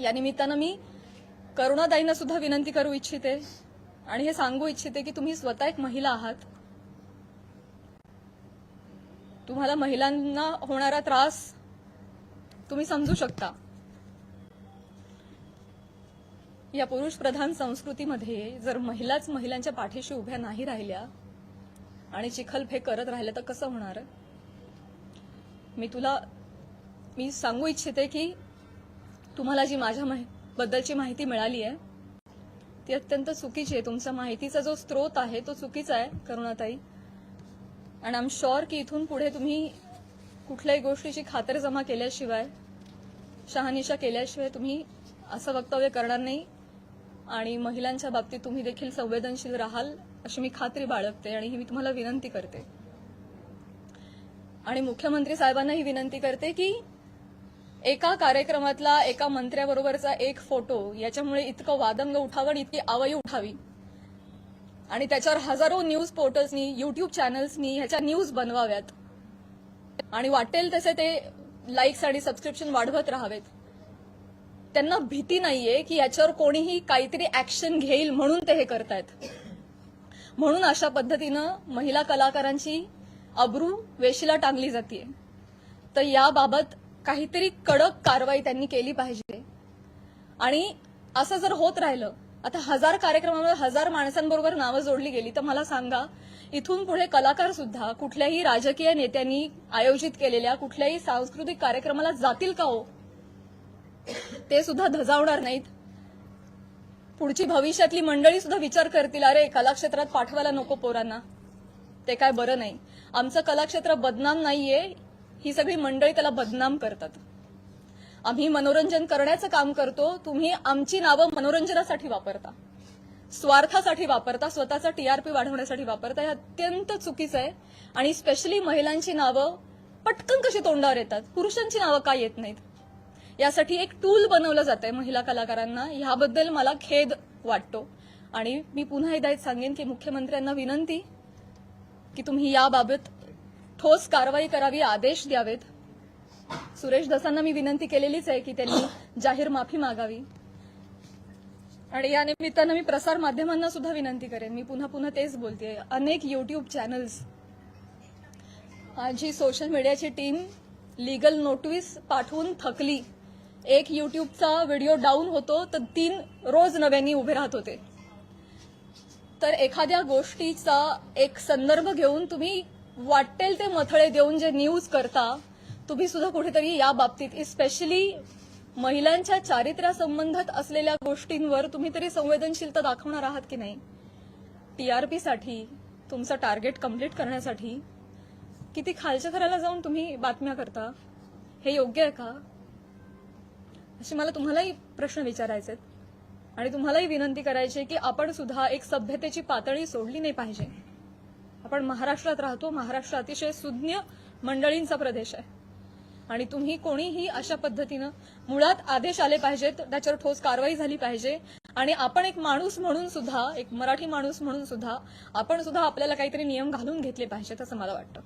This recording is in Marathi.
या निमित्तानं मी करुणादाईंना सुद्धा विनंती करू इच्छिते आणि हे सांगू इच्छिते की तुम्ही स्वतः एक महिला आहात. तुम्हाला महिलांना होणारा त्रास तुम्ही समजू शकता. या पुरुष प्रधान संस्कृतीमध्ये जर महिलाच महिलांच्या पाठीशी उभ्या नाही राहिल्या आणि चिखलफेक करत राहिल्या तर कसं होणार? मी तुला मी सांगू इच्छिते की तुम्हाला जी माझ्या माहि- बद्दलची माहिती मिळाली आहे ती अत्यंत चुकीची आहे. तुमचा माहितीचा जो स्रोत आहे तो चुकीचा आहे करुणाताई. आणि आम शुअर की इथून पुढे तुम्ही कुठल्याही गोष्टीची खातरजमा केल्याशिवाय शहानिशा केल्याशिवाय तुम्ही असं वक्तव्य करणार नाही. आणि महिलांच्या बाबतीत तुम्ही देखील संवेदनशील राहाल अशी मी खात्री बाळगते आणि ही मी तुम्हाला विनंती करते. आणि मुख्यमंत्री साहेबांना ही विनंती करते की एका कार्यक्रमातला एका मंत्र्याबरोबरचा एक फोटो याच्यामुळे इतकं वादंग उठावं आणि इतकी आवई उठावी. आणि त्याच्यावर हजारो न्यूज पोर्टल्सनी युट्यूब चॅनल्सनी ह्याच्या न्यूज बनवाव्यात. आणि वाटेल तसे ते लाईक्स आणि सबस्क्रिप्शन वाढवत राहावेत. त्यांना भीती नाहीये की याच्यावर कोणीही काहीतरी ऍक्शन घेईल म्हणून ते हे करतायत. म्हणून अशा पद्धतीनं महिला कलाकारांची अब्रू वेशीला टांगली जाते तर याबाबत काहीतरी कडक कारवाई त्यांनी केली पाहिजे. आणि असं जर होत राहिलं आता हजार कार्यक्रमामध्ये हजार माणसांबरोबर नावं जोडली गेली तर मला सांगा इथून पुढे कलाकार सुद्धा कुठल्याही राजकीय नेत्यांनी आयोजित केलेल्या कुठल्याही सांस्कृतिक कार्यक्रमाला जातील का हो? ते सुद्धा धजावणार नाहीत. पुढची भविष्यातली मंडळी सुद्धा विचार करतील अरे कलाक्षेत्रात पाठवायला नको पोरांना. ते काय बरं नाही. आमचं कलाक्षेत्र बदनाम नाहीये. ही सगळी मंडळी त्याला बदनाम करतात. आम्ही मनोरंजन करण्याचं काम करतो तुम्ही आमची नावं मनोरंजनासाठी वापरता. स्वार्थासाठी वापरता स्वतःचा टीआरपी वाढवण्यासाठी वापरता हे अत्यंत चुकीचं आहे. आणि स्पेशली महिलांची नावं पटकन कशी तोंडावर येतात? पुरुषांची नावं का येत नाहीत? यासाठी एक टूल बनवलं जात आहे महिला कलाकारांना. ह्याबद्दल मला खेद वाटतो. आणि मी पुन्हा एकदा सांगेन की मुख्यमंत्र्यांना विनंती की तुम्ही याबाबत ठोस कारवाई करावी आदेश द्यावेत. सुरेश दसांना मी विनंती केलेलीच आहे की त्यांनी जाहीर माफी मागावी. आणि या निमित्तानं मी प्रसार माध्यमांना सुद्धा विनंती करेन. मी पुन्हा पुन्हा तेच बोलते अनेक युट्यूब चॅनल्स जी सोशल मीडियाची टीम लिगल नोटीस पाठवून थकली. एक युट्यूबचा व्हिडिओ डाऊन होतो तर तीन रोज नव्याने उभे राहत होते. तर एखाद्या गोष्टीचा एक संदर्भ घेऊन तुम्ही वाटेल ते मथळे देऊन जे न्यूज करता तुम्ही सुद्धा कुठेतरी या बाबतीत स्पेशली महिलांच्या चारित्र्यासंबंधात असलेल्या गोष्टींवर तुम्ही तरी संवेदनशीलता दाखवणार आहात की नाही? टीआरपीसाठी तुमचं टार्गेट कंप्लीट करण्यासाठी किती खालच्या घराला जाऊन तुम्ही बातम्या करता? हे योग्य आहे का? असे मला तुम्हालाही प्रश्न विचारायचे आहेत. आणि तुम्हालाही विनंती करायची आहे की आपण सुद्धा एक सभ्यतेची पातळी सोडली नाही पाहिजे. आपण महाराष्ट्रात राहतो. महाराष्ट्र अतिशय सुज्ञ मंडळींचा प्रदेश आहे. आणि तुम्ही कोणीही अशा पद्धतीनं मुळात आदेश आले पाहिजेत त्याच्यावर ठोस कारवाई झाली पाहिजे. आणि आपण एक माणूस म्हणून सुद्धा एक मराठी माणूस म्हणून सुद्धा आपण सुद्धा आपल्याला काहीतरी नियम घालून घेतले पाहिजेत असं मला वाटतं.